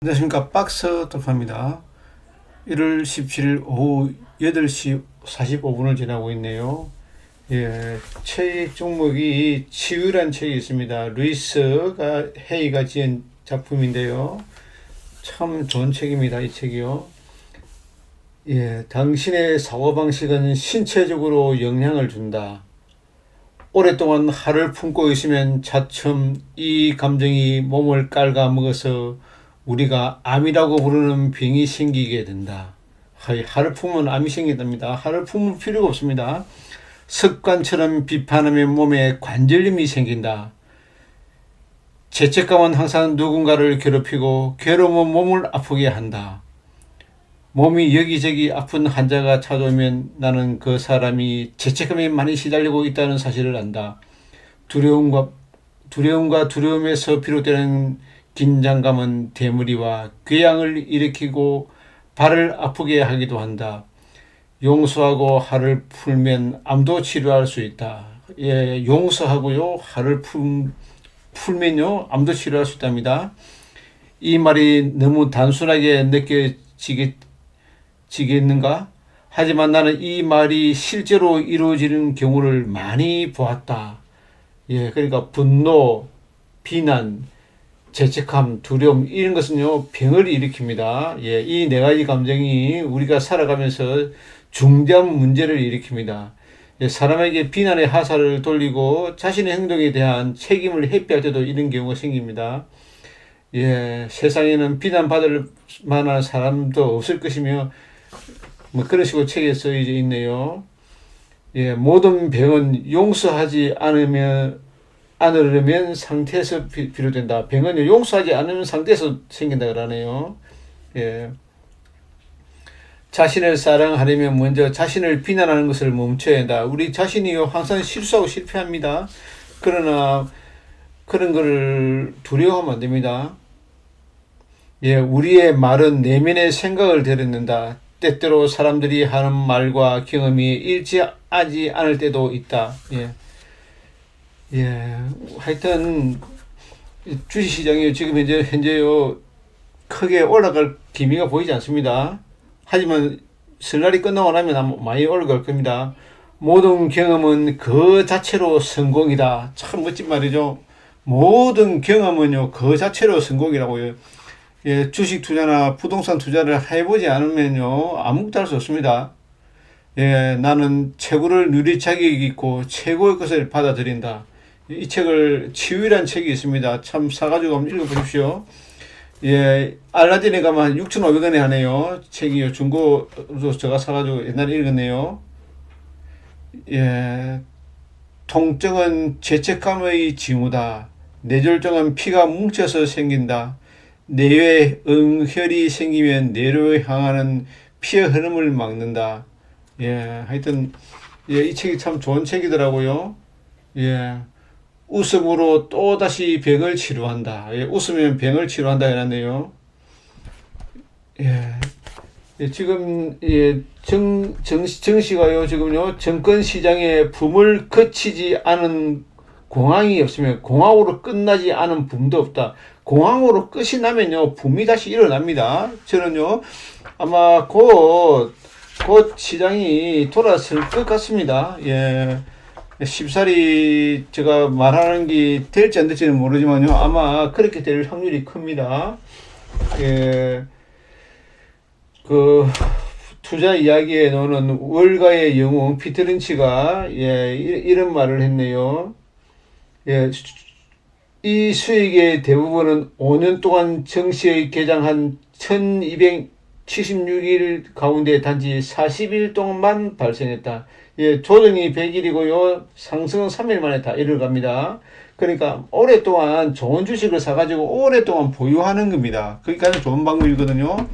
안녕하십니까. 박스 돌파입니다. 1월 17일 오후 8시 45분을 지나고 있네요. 예, 책 종목이 치유란 책이 있습니다. 루이스가 헤이가 지은 작품인데요. 참 좋은 책입니다 이 책이요. 예, 당신의 사고방식은 신체적으로 영향을 준다. 오랫동안 화를 품고 있으면 차츰 이 감정이 몸을 깔아먹어서 우리가 암이라고 부르는 병이 생기게 된다. 화를 품으면 암이 생긴답니다. 화를 품을 필요가 없습니다. 습관처럼 비판하면 몸에 관절염이 생긴다. 죄책감은 항상 누군가를 괴롭히고 괴로움은 몸을 아프게 한다. 몸이 여기저기 아픈 환자가 찾아오면 나는 그 사람이 죄책감에 많이 시달리고 있다는 사실을 안다. 두려움과 두려움과 두려움에서 비롯되는 긴장감은 대무리와 궤양을 일으키고 발을 아프게 하기도 한다. 용서하고 화를 풀면 암도 치료할 수 있다. 예, 용서하고요, 화를 풀, 풀면요, 암도 치료할 수 있답니다. 이 말이 너무 단순하게 느껴지겠는가? 하지만 나는 이 말이 실제로 이루어지는 경우를 많이 보았다. 예, 그러니까 분노, 비난, 죄책감, 두려움 이런 것은요 병을 일으킵니다. 예, 이 네 가지 감정이 우리가 살아가면서 중대한 문제를 일으킵니다. 예, 사람에게 비난의 하사를 돌리고 자신의 행동에 대한 책임을 회피할 때도 이런 경우가 생깁니다. 예, 세상에는 비난받을 만한 사람도 없을 것이며 뭐 그런 식으로 책에 써져 있네요. 예, 모든 병은 용서하지 않으면 않으려면 상태에서 비, 비롯된다. 병은 용서하지 않으면 상태에서 생긴다 그러네요. 예. 자신을 사랑하려면 먼저 자신을 비난하는 것을 멈춰야 한다. 우리 자신이요 항상 실수하고 실패합니다. 그러나 그런 것을 두려워하면 안 됩니다. 예, 우리의 말은 내면의 생각을 드러낸다. 때때로 사람들이 하는 말과 경험이 일치하지 않을 때도 있다. 예. 예, 하여튼 주식 시장이 지금 현재 현재요 크게 올라갈 기미가 보이지 않습니다. 하지만 설날이 끝나고 나면 많이 올라갈 겁니다. 모든 경험은 그 자체로 성공이다. 참 멋진 말이죠. 모든 경험은요 그 자체로 성공이라고요. 예, 주식 투자나 부동산 투자를 해보지 않으면요 아무것도 할 수 없습니다. 예, 나는 최고를 누릴 자격이 있고 최고의 것을 받아들인다. 이 책을 치유란 책이 있습니다. 참 사가지고 한번 읽어보십시오. 예, 알라딘에 가면 6,500원에 하네요. 책이요. 중고로 제가 사가지고 옛날에 읽었네요. 예, 통증은 죄책감의 징후다. 뇌졸중은 피가 뭉쳐서 생긴다. 뇌에 응혈이 생기면 뇌로 향하는 피의 흐름을 막는다. 예, 하여튼, 예, 이 책이 참 좋은 책이더라고요. 예. 웃음으로 또다시 병을 치료한다. 예, 웃으면 병을 치료한다 해놨네요. 예. 예, 지금, 예, 정, 정, 정시가요, 지금요, 정권 시장에 붐을 거치지 않은 공항이 없으면 공항으로 끝나지 않은 붐도 없다. 공항으로 끝이 나면요, 붐이 다시 일어납니다. 저는요, 아마 곧, 곧 시장이 돌아설 것 같습니다. 예. 쉽사리 제가 말하는 게 될지 안 될지는 모르지만요. 아마 그렇게 될 확률이 큽니다. 예, 그, 투자 이야기에 나오는 월가의 영웅 피터 린치가 예, 이런 말을 했네요. 예, 이 수익의 대부분은 5년 동안 정시에 개장한 1276일 가운데 단지 40일 동안만 발생했다. 예, 조정이 100일이고요. 상승은 3일 만에 다 이를 갑니다. 그러니까 오랫동안 좋은 주식을 사가지고 오랫동안 보유하는 겁니다. 가장 좋은 방법이거든요.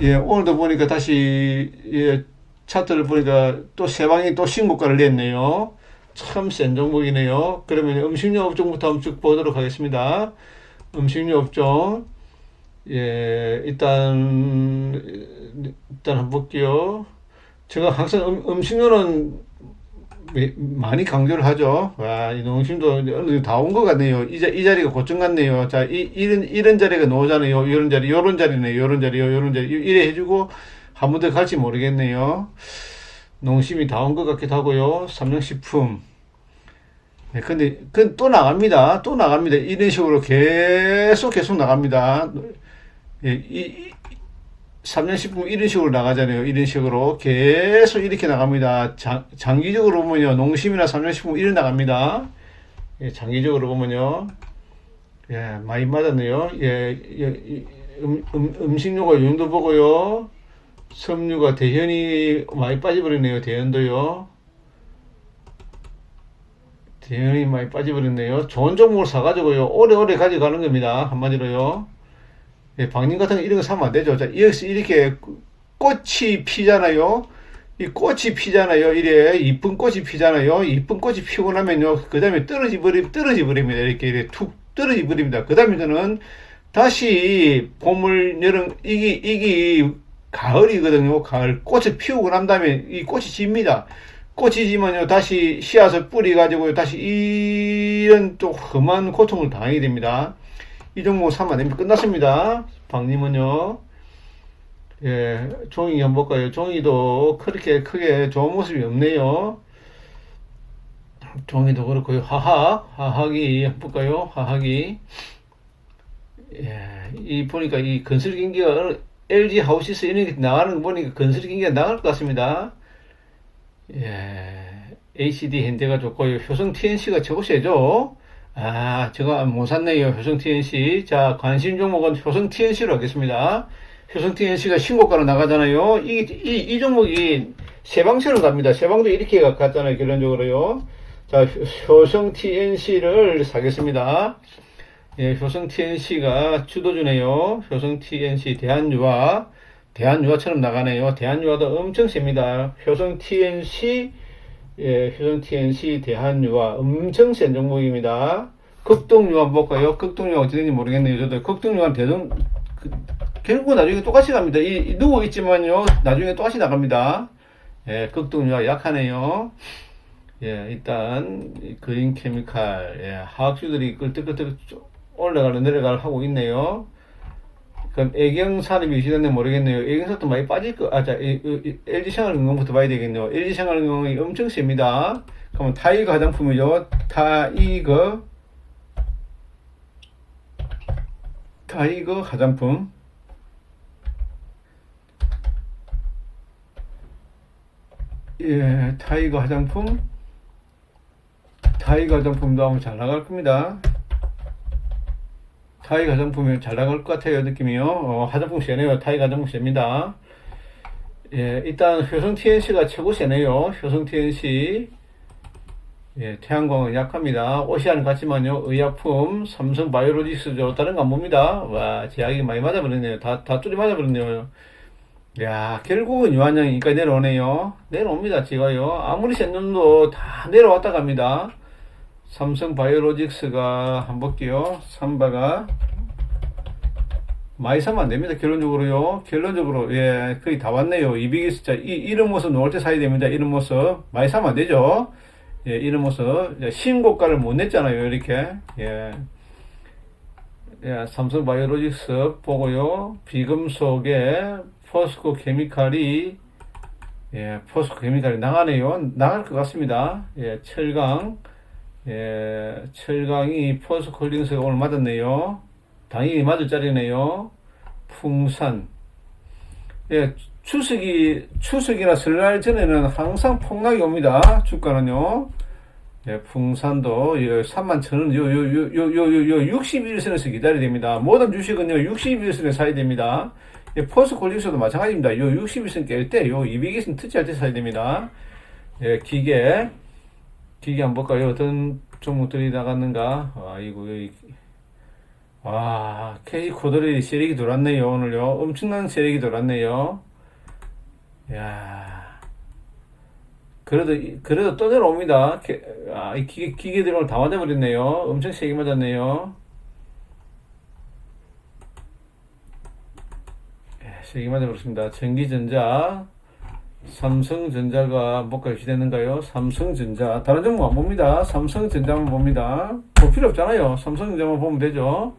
예, 오늘도 보니까 다시, 예, 차트를 보니까 또 세 방이 또 신고가를 냈네요. 참 센 종목이네요. 그러면 음식료 업종부터 한번 쭉 보도록 하겠습니다. 음식료 업종. 예, 일단, 일단 한번 볼게요. 제가 항상 음, 음식료는 매- 많이 강조를 하죠. 와, 이 농심도 다 온 것 같네요. 이, 자, 이 자리가 고점 같네요. 자, 이, 이런, 이런 자리가 나오잖아요. 이런 자리, 요런 자리네, 요런 자리, 요런 자리. 이래 해주고, 한 번 더 갈지 모르겠네요. 농심이 다 온 것 같기도 하고요. 삼성식품. 네, 근데, 그, 또 나갑니다. 또 나갑니다. 이런 식으로 계속, 계속 나갑니다. 예, 이, 이, 3년식품 이런 식으로 나가잖아요. 이런 식으로 계속 이렇게 나갑니다. 장, 장기적으로 보면요. 농심이나 3년식품 이런 나갑니다. 예, 장기적으로 보면요. 예, 많이 맞았네요. 예, 예, 이- 음, 음, 음 식료가 용도 보고요. 섬유가 대현이 많이 빠져버렸네요. 대현도요. 대현이 많이 빠져버렸네요. 좋은 종목을 사가지고요. 오래오래 가져가는 겁니다. 한마디로요. 예, 방님 같은 거 이런 거 사면 안 되죠. 자, 여기서 이렇게 꽃이 피잖아요. 이 꽃이 피잖아요. 이래 이쁜 꽃이 피잖아요. 이쁜 꽃이 피고 나면요. 그 다음에 떨어지 버리, 떨어지 버립니다. 이렇게, 이렇게 툭 떨어지 버립니다. 그 다음에는 다시 봄을, 여름, 이게, 이게 가을이거든요. 가을. 꽃을 피우고 난 다음에 이 꽃이 집니다. 꽃이 지면요. 다시 씨앗을 뿌리 가지고요. 다시 이런 또 험한 고통을 당하게 됩니다. 이 종목 사면 안 됩니다. 끝났습니다. 박님은요. 예, 종이 한번 볼까요? 종이도 그렇게 크게 좋은 모습이 없네요. 종이도 그렇고요. 하학, 하학이 한번 볼까요? 하학이. 예, 이 보니까 이 건설 경기가 LG 하우시스 이런 게 나가는 거 보니까 건설 경기가 나갈 것 같습니다. 예, ACD 현대가 좋고요. 효성 TNC가 최고 세죠? 아, 제가 못 샀네요. 효성 TNC. 자, 관심 종목은 효성 TNC로 하겠습니다. 효성 TNC가 신고가로 나가잖아요. 이, 이, 이 종목이 세방처럼 갑니다. 세방도 이렇게 가- 갔잖아요. 결론적으로요. 자, 효- 효성 TNC를 사겠습니다. 예, 효성 TNC가 주도주네요. 효성 TNC 대한유화. 대한유화처럼 나가네요. 대한유화도 엄청 셉니다. 효성 TNC, 예, 효성 TNC 대한유화 엄청 센 종목입니다. 극동유화 한번 볼까요? 극동유화 어찌 되는지 모르겠네요. 저도 극동유화 대동, 그, 결국 나중에 똑같이 갑니다. 이, 이 누워 있지만요. 나중에 똑같이 나갑니다. 예, 극동유화 약하네요. 예, 일단, 이 그린 케미칼, 예, 화학주들이 끌떡끌떡 올라가려 내려가려 하고 있네요. 그럼 애경 산업이 유지됐는지 모르겠네요. 애경산도 많이 빠질 거, 아, 자, LG 생활건강부터 봐야 되겠네요. LG 생활건강이 엄청 셉니다. 그러면 타이거 화장품이죠. 타이거, 타이거 화장품. 예, 타이거 화장품. 타이거 화장품도 아마 잘 나갈 겁니다. 타이 화장품이 잘 나갈 것 같아요, 느낌이요. 어, 화장품 세네요. 타이 화장품 셉니다. 예, 일단 효성 TNC가 최고 세네요. 효성 TNC. 예, 태양광은 약합니다. 오시안 같지만요. 의약품, 삼성 바이오로직스죠. 다른 거 안 봅니다. 와, 제약이 많이 맞아버렸네요. 다, 다 뚜리 맞아버렸네요. 야, 결국은 유한양이니까 내려오네요. 내려옵니다, 지가요. 아무리 센 놈도 다 내려왔다 갑니다. 삼성 바이오로직스가 한번 볼게요. 삼바가 많이 사면 안 됩니다. 결론적으로요. 결론적으로 예 거의 다 왔네요. 200이 자 이, 이런 모습 놓을 때 사야 됩니다. 이런 모습 많이 사면 안 되죠. 예 이런 모습 예, 신고가를 못 냈잖아요. 이렇게 예. 예, 삼성 바이오로직스 보고요. 비금속에 포스코 케미칼이 예, 포스코 케미칼이 나가네요. 나갈 것 같습니다. 예, 철강 예, 철강이 포스콜링스가 오늘 맞았네요. 당연히 맞을 자리네요. 풍산. 예, 추석이, 추석이나 설날 전에는 항상 폭락이 옵니다. 주가는요. 예, 풍산도, 예, 3만 천 원, 요, 요, 요, 요, 요, 요, 요, 61선에서 기다려야 됩니다. 모든 주식은요, 61선에 사야 됩니다. 예, 포스 콜링스도 마찬가지입니다. 요 61선 깰 때, 요 200선 터치할 때 사야 됩니다. 예, 기계. 기계 한번 볼까요? 어떤 종목들이 나갔는가? 아이고. 와, KG 코드리 세력이 돌았네요, 오늘요. 엄청난 세력이 돌았네요. 야 그래도, 이- 그래도 또 내려옵니다. 게- 아, 이 기계, 기계들이 오늘 다 맞아버렸네요. 엄청 세게 맞았네요. 예, 세게 맞아버렸습니다. 전기전자. 삼성전자가 뭐가 유치됐는가요? 삼성전자. 다른 종목 안 봅니다. 삼성전자만 봅니다. 볼 필요 없잖아요. 삼성전자만 보면 되죠.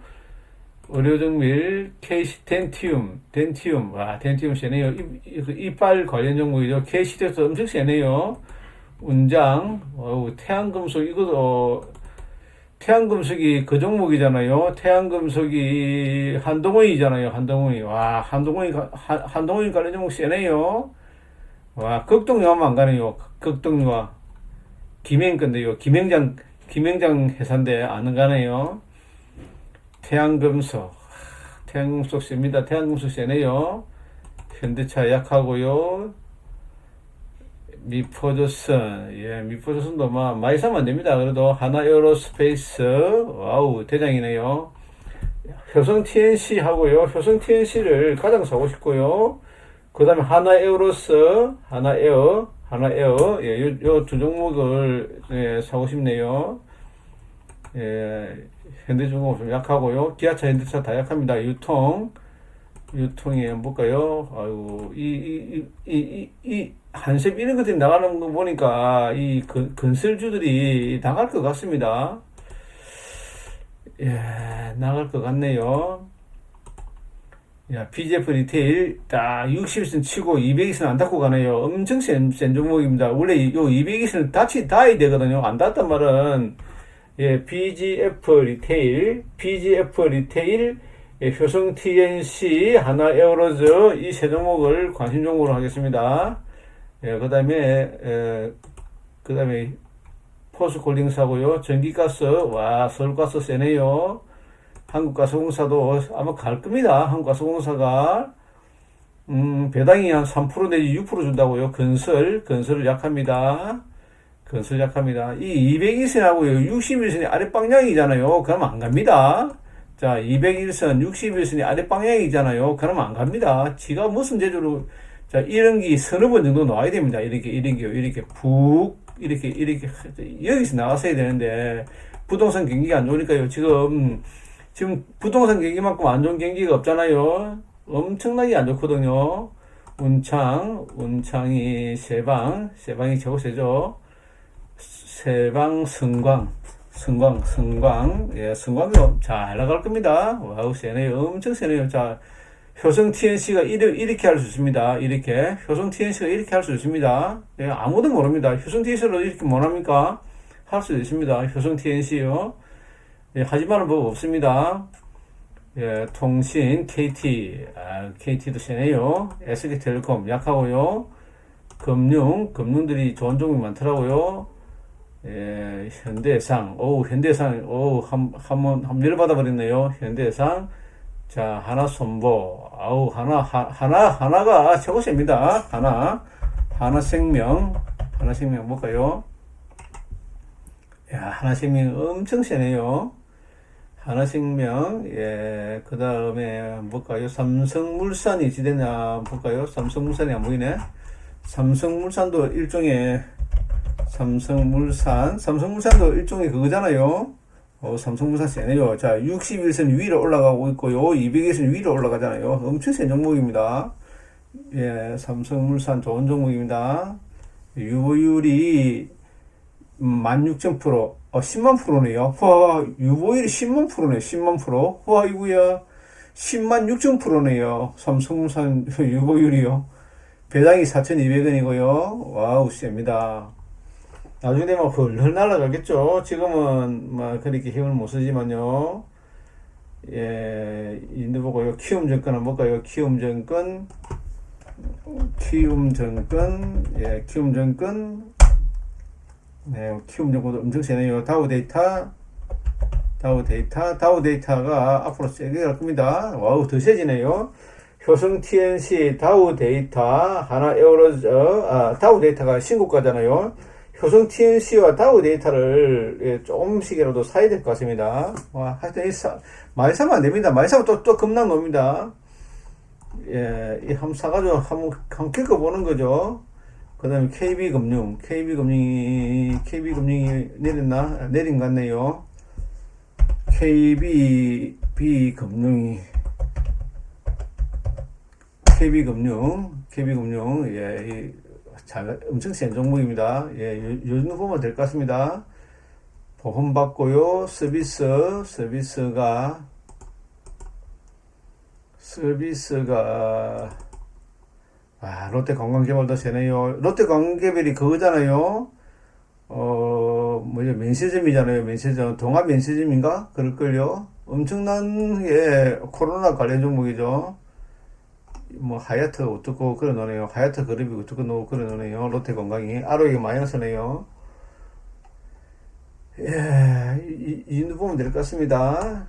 의료정밀, KC, 덴티움, 덴티움. 와, 덴티움 세네요. 이- 이- 그 이빨 관련 종목이죠. KC에서 엄청 세네요. 운장, 어우, 태양금속, 이거, 어, 태양금속이 그 종목이잖아요. 태양금속이 한동원이잖아요. 한동원이. 와, 한동원이, 가- 한, 한동원이 관련 종목 세네요. 와, 극동요하면 안 가네 요. 극동요하. 김행 건데 요. 김행장, 김행장 회사인데 안 가네요. 태양금속. 태양금속 셉니다. 태양금속 세네요. 현대차 약하고요. 미포조선, 예, 미포조선도 막 많이 사면 안 됩니다. 그래도 하나 에어로스페이스, 와우, 대장이네요. 효성 TNC 하고요. 효성 TNC를 가장 사고 싶고요. 그 다음에 하나 에어로스, 하나 에어, 하나 에어, 예, 요, 요 두 종목을, 예, 사고 싶네요. 예, 현대중공업 좀 약하고요. 기아차, 현대차 다 약합니다. 유통, 유통이 뭘까요? 아이고, 이, 이, 이, 이, 이, 이 한셉 이런 것들이 나가는 거 보니까 이 건- 건설주들이 나갈 것 같습니다. 예, 나갈 것 같네요. 야, BGF 리테일 딱 60선 치고 200선 안 닫고 가네요. 엄청 센, 센 종목입니다. 원래 이- 요 200선 닫히 닿아야 되거든요. 안 닫단 말은 예, BGF 리테일, BGF 리테일, 예, 효성 TNC, 하나 에어로즈 이 세 종목을 관심 종목으로 하겠습니다. 예, 그다음에 그 다음에 포스콜딩스하고요. 전기가스, 와 서울가스 세네요. 한국가스공사도 아마 갈 겁니다. 한국가스공사가 음, 배당이 한 3% 내지 6% 준다고요. 건설, 건설을 약합니다. 건설 약합니다. 이 201선하고요. 61선이 아랫방향이잖아요. 그럼 안 갑니다. 자, 201선, 61선이 아랫방향이잖아요. 그럼 안 갑니다. 지가 무슨 제조로, 자, 이런 게 서너 번 정도 나와야 됩니다. 이렇게, 이런 게, 이렇게 푹, 이렇게, 이렇게, 여기서 나왔어야 되는데, 부동산 경기가 안 좋으니까요. 지금, 지금 부동산 경기만큼 안 좋은 경기가 없잖아요. 엄청나게 안 좋거든요. 운창, 운창이 세방, 세방이 최고 세죠. 세방 승광, 승광, 승광, 예, 승광도 잘 나갈 겁니다. 와우, 세네요. 엄청 세네요. 자, 효성 TNC가 이렇게, 할 수 있습니다. 이렇게. 효성 TNC가 이렇게 할 수 있습니다. 예, 아무도 모릅니다. 효성 TNC로 이렇게 못합니까? 할 수 있습니다. 효성 TNC요. 예, 하지만은 뭐 없습니다. 예, 통신, KT, 아, KT도 세네요. SK텔레콤 약하고요. 금융, 금융들이 좋은 종목이 많더라고요. 예, 현대상, 오, 현대상, 오, 한, 한 번, 한 열받아 버렸네요. 현대상. 자, 하나 손보, 아우, 하나, 하, 하나, 하나가 최고 셉니다. 하나, 하나 생명, 하나 생명 볼까요? 야, 하나 생명 엄청 세네요. 하나생명, 예, 그 다음에 뭘까요? 삼성물산이 지대냐 볼까요? 삼성물산이 안 보이네. 삼성물산도 일종의 삼성물산, 삼성물산도 일종의 그거잖아요. 어, 삼성물산 세네요. 자, 61선 위로 올라가고 있고요. 200선 위로 올라가잖아요. 엄청 센 종목입니다. 예, 삼성물산 좋은 종목입니다. 유보율이 16,000%, 어, 10만 프로네요. 와, 유보율이 10만 프로네, 10만 프로. 와, 이거야. 10만 6천 프로네요. 삼성물산 유보율이요. 배당이 4,200원이고요. 와우, 셉니다. 나중에 되면 훌훌 날아가겠죠. 지금은 뭐 그렇게 힘을 못 쓰지만요. 예, 인도 보고요. 키움증권은 뭘까요? 키움증권, 키움증권, 예, 키움증권, 네, 키움증권도 엄청 세네요. 다우 데이터, 다우 데이터, 다우 데이터가 앞으로 세게 갈 겁니다. 와우, 더 세지네요. 효성 TNC, 다우 데이터, 하나 에어로즈, 아, 다우 데이터가 신고가잖아요. 효성 TNC와 다우 데이터를 예, 조금씩이라도 사야 될 것 같습니다. 와, 하여튼 이 사, 많이 사면 안 됩니다. 많이 사면 또, 또 급락 놉니다. 예, 이 한번 사가지고 한번, 한번 겪어보는 거죠. 그 다음에 KB금융, KB금융이, KB금융이 내렸나? 내린 것 같네요. KB금융이, KB금융, KB금융, 예, 이 잘, 엄청 센 종목입니다. 예, 요, 요 정도 보면 될 것 같습니다. 보험 받고요. 서비스, 서비스가, 서비스가, 아, 롯데 관광개발도 세네요. 롯데 관광개발이 그거잖아요. 어, 뭐죠, 면세점이잖아요. 면세점. 동합 면세점인가? 그럴걸요. 엄청난, 예, 코로나 관련 종목이죠. 뭐, 하얏트 어떻고 그래 놓네요. 하얏트 그룹이 어떻고 놓고 그래 놓네요. 롯데 건강이. 아로이 마이너스네요. 예, 이, 이 정도 보면 될 것 같습니다.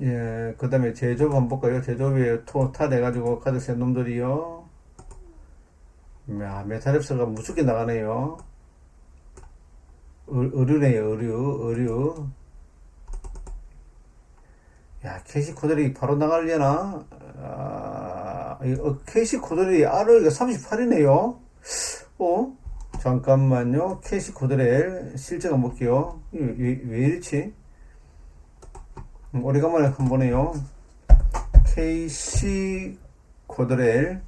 예, 그 다음에 제조업 한번 볼까요? 제조업이 토타 돼가지고 카드 센 놈들이요. 야, 메타랩스가 무섭게 나가네요. 의- 의류네요, 의류, 의류. 야, 캐시 코들이 바로 나가려나? 아, 이, 어, 캐시 코들이 ROE가 38이네요? 어? 잠깐만요. 캐시 코드렐 실제가 볼게요. 이- 왜, 왜 이렇지? 음, 오래간만에 한번 보네요. KC 코드렐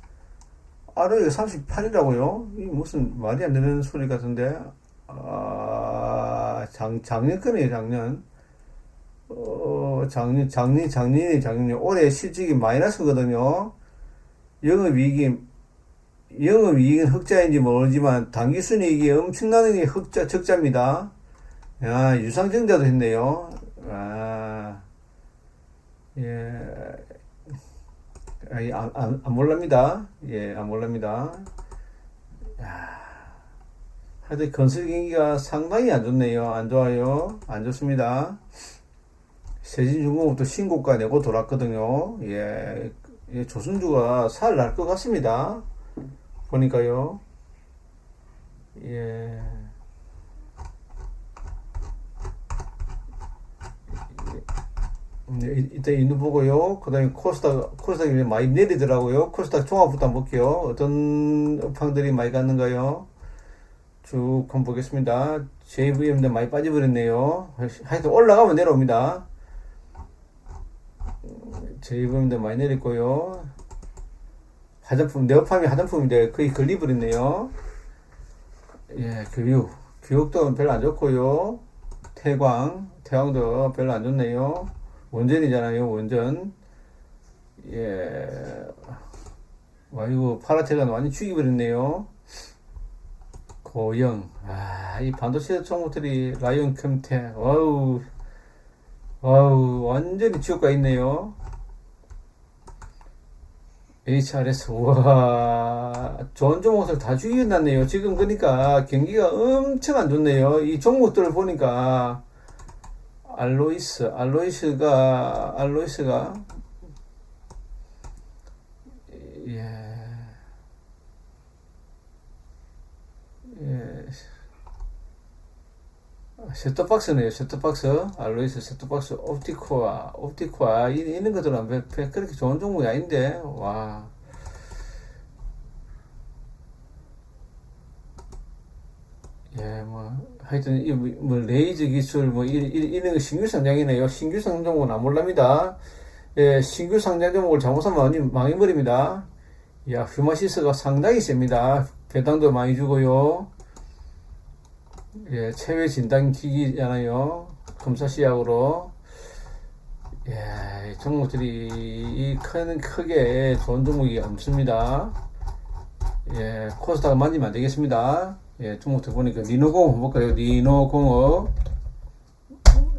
ROE가 38이라고요? 이 무슨 말이 안 되는 소리 같은데? 아, 작, 작년 거네요, 작년. 어, 작년, 작년, 작년이 작년이 올해 실적이 마이너스거든요. 영업이익이, 영업이익은 흑자인지 모르지만 당기순이익이 엄청나게 흑자, 적자입니다. 야, 유상증자도 했네요. 아, 예. 아니, 안, 안, 안 몰랍니다. 예, 안 몰랍니다. 야, 하여튼 건설 경기가 상당히 안 좋네요. 안 좋아요. 안 좋습니다. 세진중공업도 신고가 내고 돌았거든요. 예, 예, 조선주가 살 날 것 같습니다. 보니까요. 예. 이- 이따 인도 보고요. 그 다음에 코스닥, 코스닥이 많이 내리더라고요. 코스닥 종합부터 볼게요. 어떤 업황들이 많이 갔는가요? 쭉 한번 보겠습니다. JVM도 많이 빠져버렸네요. 하여튼 올라가면 내려옵니다. JVM도 많이 내렸고요. 화장품, 네오팜이 화장품인데 거의 걸리버렸네요. 예, 교육. 교육도 별로 안 좋고요. 태광, 태광도 별로 안 좋네요. 원전이잖아요, 원전. 예. 와, 이거 파라테가 많이 죽이버렸네요. 고영. 아, 이 반도체 종목들이 라이온 컴테. 와우. 와우, 완전히 지옥가 있네요. HRS, 와, 좋은 종목들 다 죽여놨네요. 지금 그러니까 경기가 엄청 안 좋네요. 이 종목들을 보니까 알로이스, 알로이스가, 알로이스가, 예, 예, 셋톱박스네요. 셋톱박스, 알로이스 셋톱박스, 옵티코아, 옵티코아, 이- 이런 것들은 그렇게 좋은 종목이 아닌데, 와. 예, 뭐, 하여튼, 이, 뭐, 뭐 레이저 기술, 뭐, 이, 이, 이런 거 신규 상장이네요. 신규 상장 종목은 안 몰랍니다. 예, 신규 상장 종목을 잘못하면 완전 망해버립니다. 야, 휴마시스가 상당히 셉니다. 배당도 많이 주고요. 예, 체외 진단 기기잖아요. 검사 시약으로. 예, 종목들이 이 큰, 크게 좋은 종목이 없습니다. 예, 코스닥 만지면 안 되겠습니다. 예, 종목들 보니까 리노공업 볼까요? 리노공업.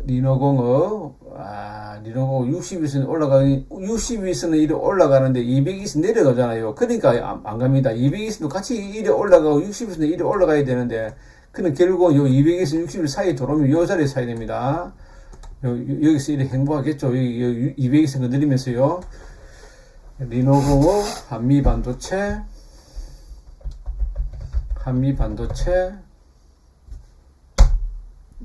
리노공업. 아, 리노공업 60위선 올라가니, 60위선은 이리 올라가는데 200위선 내려가잖아요. 그러니까 안, 안 갑니다. 200위선도 같이 이리 올라가고 60위선 이리 올라가야 되는데, 그는 결국 요 200에서 60일 사이 들어오면 요 자리에 사야 됩니다. 요, 요- 여기서 이렇게 행보하겠죠. 여기 200에서 건드리면서요. 리노공업, 한미반도체, 한미 반도체,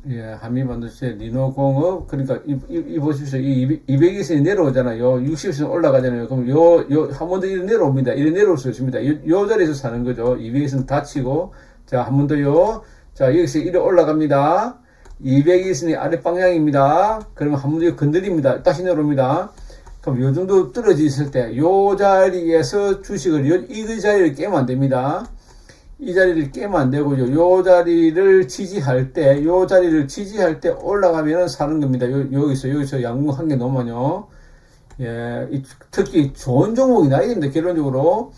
예, 한미 반도체, 리노공업, 그러니까, 이, 이, 이 보십시오. 이 200에서 내려오잖아요. 60에서 올라가잖아요. 그럼 요, 요, 한 번 더 이리 내려옵니다. 이리 내려올 수 있습니다. 요, 요 자리에서 사는 거죠. 200에서는 다치고, 자, 한 번 더요. 자, 여기서 이리 올라갑니다. 200이 있으니 아래 방향입니다. 그러면 한 번 더 건드립니다. 다시 내려옵니다. 그럼 요 정도 떨어져 있을 때, 요 자리에서 주식을, 요, 이 자리를 깨면 안 됩니다. 이 자리를 깨면 안 되고요. 요 자리를 지지할 때, 요 자리를 지지할 때 올라가면은 사는 겁니다. 요, 여기서, 여기서 양궁 한 개 넘으면요. 예, 이- 특히 좋은 종목이 나야 됩니다. 결론적으로.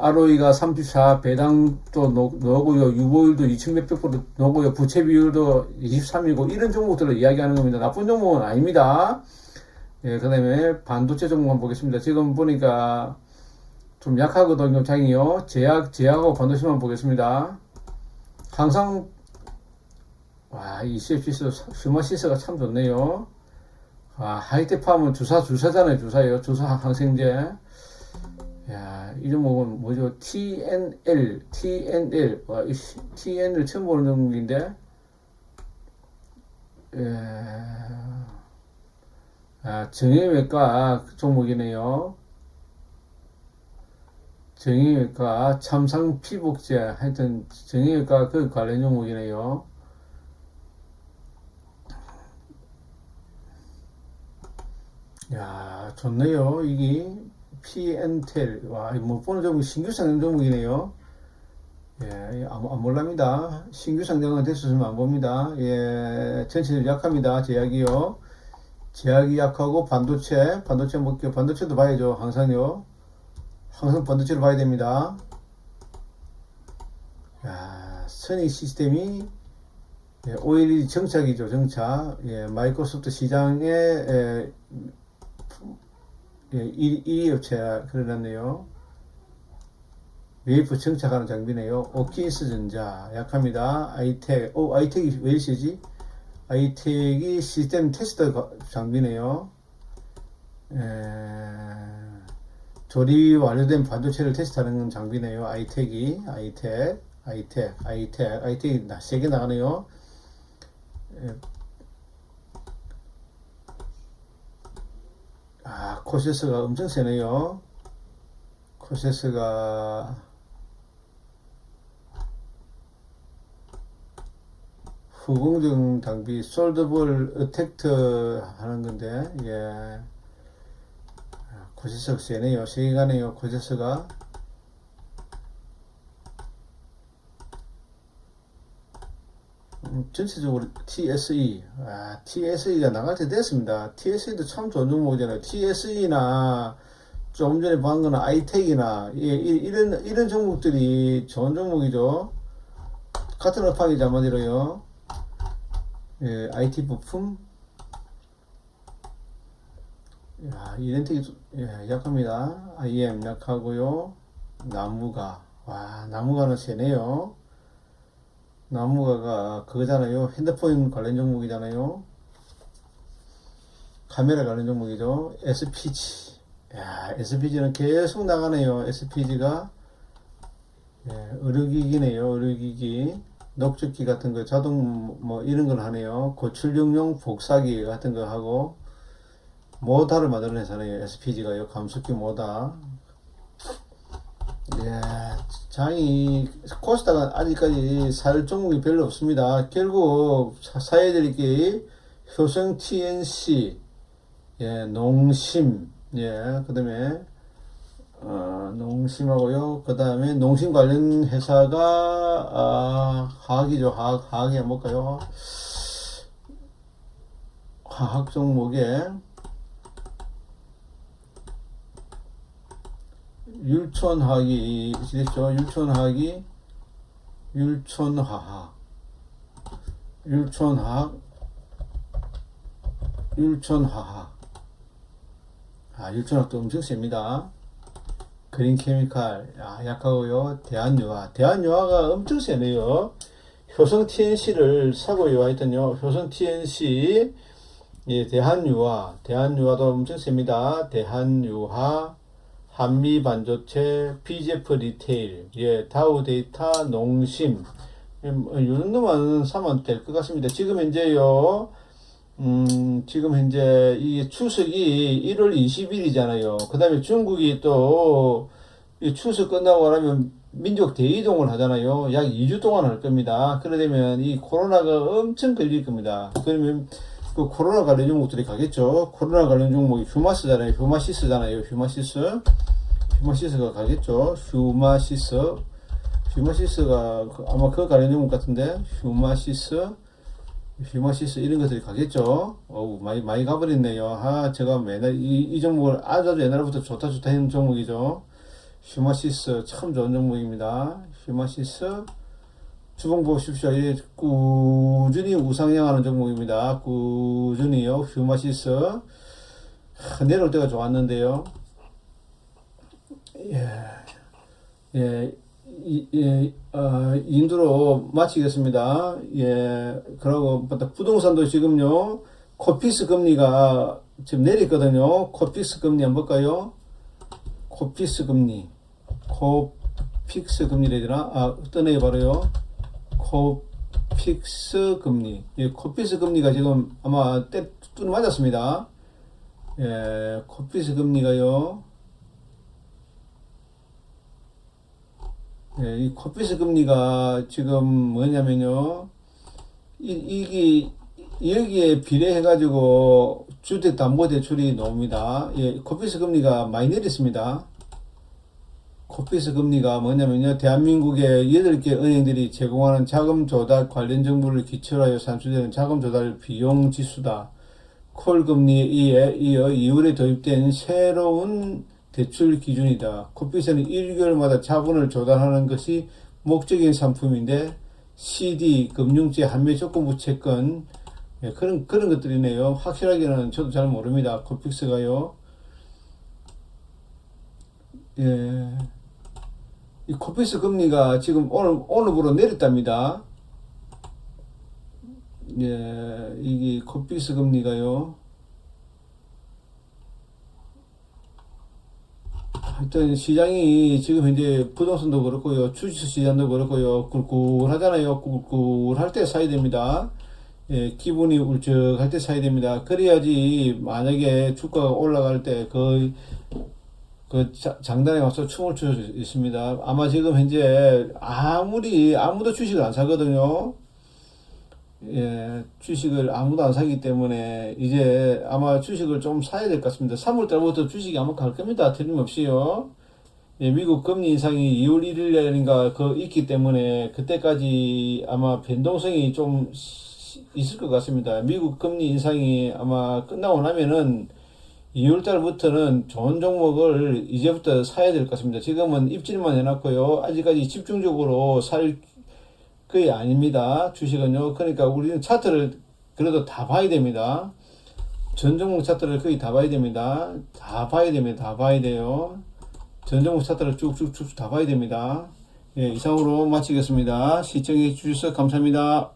ROE가 34, 배당도 넣- 넣고요. 유보율도 2천 몇백 프로 넣고요. 부채 비율도 23이고, 이런 종목들을 이야기하는 겁니다. 나쁜 종목은 아닙니다. 예, 그 다음에 반도체 종목 한번 보겠습니다. 지금 보니까 좀 약하거든요, 장이요. 제약, 제약하고 반도체만 보겠습니다. 항상, 와, 이 CFC스, 스마시스가 참 좋네요. 아, 하이테크하면 주사, 주사잖아요, 주사예요. 주사 항생제. 야, 이 종목은 뭐죠? TNL, TNL. 와, TNL 처음 보는 종목인데. 예. 아, 정형외과 종목이네요. 정형외과 참상 피복제 하여튼 정형외과 그 관련 종목이네요. 야, 좋네요. 이게 PN텔. 와, 이거 못 보는 종목 신규 상장 종목이네요. 예, 안, 안 몰랍니다. 신규 상장은 됐었으면 안 봅니다. 예, 전체적으로 약합니다. 제약이요. 제약이 약하고 반도체, 반도체 볼게요. 반도체도 봐야죠. 항상요. 항상 반도체를 봐야 됩니다. 야, 선익 시스템이 예, OLED 정착이죠. 정착. 예, 마이크로소프트 시장에 예, 예, 1, 1위 업체가 그려놨네요. 웨이프 정착하는 장비네요. 오키스 전자 약합니다. 아이텍, 오 아이텍이 왜 이러지? 아이텍이 시스템 테스터 거- 장비네요. 에, 조립 완료된 반도체를 테스트하는 장비네요. 아이텍이 아이텍, 아이텍, 아이텍, 아이텍이 세개 나가네요. 에, 아, 코세스가 엄청 세네요. 코세스가 후공정 장비 솔더볼 어택트 하는 건데 예 코세스가 세네요. 세가네요. 코세스가 음, 전체적으로 TSE 아, TSE가 나갈 때 됐습니다. TSE도 참 좋은 종목이잖아요. TSE나 조금 전에 본 거는 아이텍이나 예, 이- 이런 이런 종목들이 좋은 종목이죠. 같은 업황이 잘 만들어요. 예, IT 부품. 야, 좀- 예, 약합니다. IM 약하고요. 나무가. 와, 나무가는 세네요. 나무가가 그거잖아요. 핸드폰 관련 종목이잖아요. 카메라 관련 종목이죠. SPG. 야, SPG는 계속 나가네요. SPG가. 예, 의료기기네요. 의료기기. 녹즙기 같은 거 자동 뭐 이런 걸 하네요. 고출력용 복사기 같은 거 하고 모다를 만드는 회사네요. SPG가요. 감속기 모다. 예, 장이 코스닥은 아직까지 살 종목이 별로 없습니다. 결국 사- 사야될 게 효성 TNC, 예, 농심, 예, 그다음에 어, 농심하고요. 그 다음에 농심 관련 회사가, 아, 화학이죠. 화학, 화학이 볼까요? 화학 종목에 율촌화학이 있죠. 율촌화학이 율촌화학, 율촌화학, 율촌화학. 아, 율촌화학도 엄청 셉니다. 그린 케미칼 아, 약하고요. 대한유화 대한유화가 엄청 세네요. 효성 TNC를 사고요. 하여튼요. 효성 TNC 예, 대한유화 대한유화도 엄청 셉니다. 대한유화 한미 반도체 PGF 리테일 예, 다우 데이터 농심 예, 뭐이 정도만 사면 될 것 같습니다. 지금 현재요. 음, 지금 현재 이 추석이 1월 20일이잖아요. 그 다음에 중국이 또이 추석 끝나고 나면 민족 대이동을 하잖아요. 약 2주 동안 할 겁니다. 그러려면 이 코로나가 엄청 걸릴 겁니다. 그러면 그 코로나 관련 종목들이 가겠죠. 코로나 관련 종목이 휴마스잖아요. 휴마시스잖아요. 휴마시스. 휴마시스가 가겠죠. 휴마시스. 휴마시스가 그- 아마 그 관련 종목 같은데 휴마시스. 휴마시스 이런 것들이 가겠죠. 어우 많이 많이 가버렸네요. 아 제가 맨날 이, 이 종목을 아주 옛날부터 좋다 좋다 했는 종목이죠. 휴마시스 참 좋은 종목입니다. 휴마시스 주봉 보십시오. 이 꾸준히 우상향하는 종목입니다. 꾸준히요. 휴마시스 하, 내려올 때가 좋았는데요. 예, 예, 이, 예, 어, 인도로 마치겠습니다. 예, 그러고 또 부동산도 지금요. 코피스 금리가 지금 내렸거든요. 코피스 금리 한번 볼까요? 코피스 금리, 코픽스 금리라 되나? 아, 떠내요 바로요. 코픽스 금리. 예, 코피스 금리가 지금 아마 때 뚜루 맞았습니다. 예, 코피스 금리가요. 예, 이 코피스 금리가 지금 뭐냐면요. 이, 이게 여기에 비례해 가지고 주택담보대출이 나옵니다. 예, 코피스 금리가 많이 내렸습니다. 코피스 금리가 뭐냐면요. 대한민국의 8개 은행들이 제공하는 자금 조달 관련 정보를 기초로 하여 산출되는 자금 조달 비용 지수다. 콜 금리에 의해 이어 이율에 도입된 새로운 대출 기준이다. 코피스는 1개월마다 자본을 조달하는 것이 목적인 상품인데 CD, 금융제, 한매 조건부 채권 예, 그런 그런 것들이네요. 확실하게는 저도 잘 모릅니다. 코픽스가요. 예. 이 코피스 금리가 지금 오늘, 오늘부로 내렸답니다. 예, 이게 코피스 금리가요. 하여튼 시장이 지금 현재 부동산도 그렇고요. 주식 시장도 그렇고요. 꿀꿀하잖아요. 꿀꿀할 때 사야 됩니다. 예, 기분이 울적할 때 사야 됩니다. 그래야지 만약에 주가가 올라갈 때 거의 그 자- 장단에 가서 춤을 출수 있습니다. 아마 지금 현재 아무리 아무도 주식을 안 사거든요. 예, 주식을 아무도 안 사기 때문에 이제 아마 주식을 좀 사야 될 것 같습니다. 3월 달부터 주식이 아마 갈 겁니다. 틀림없이요. 예, 미국 금리 인상이 2월 1일 날인가 그 있기 때문에 그때까지 아마 변동성이 좀 시- 있을 것 같습니다. 미국 금리 인상이 아마 끝나고 나면은 2월 달부터는 좋은 종목을 이제부터 사야 될 것 같습니다. 지금은 입질만 해놨고요. 아직까지 집중적으로 살 거의 아닙니다. 주식은요. 그러니까 우리는 차트를 그래도 다 봐야 됩니다. 전 종목 차트를 거의 다 봐야 됩니다. 다 봐야 됩니다. 다 봐야 돼요. 전 종목 차트를 쭉쭉쭉 다 봐야 됩니다. 예, 이상으로 마치겠습니다. 시청해 주셔서 감사합니다.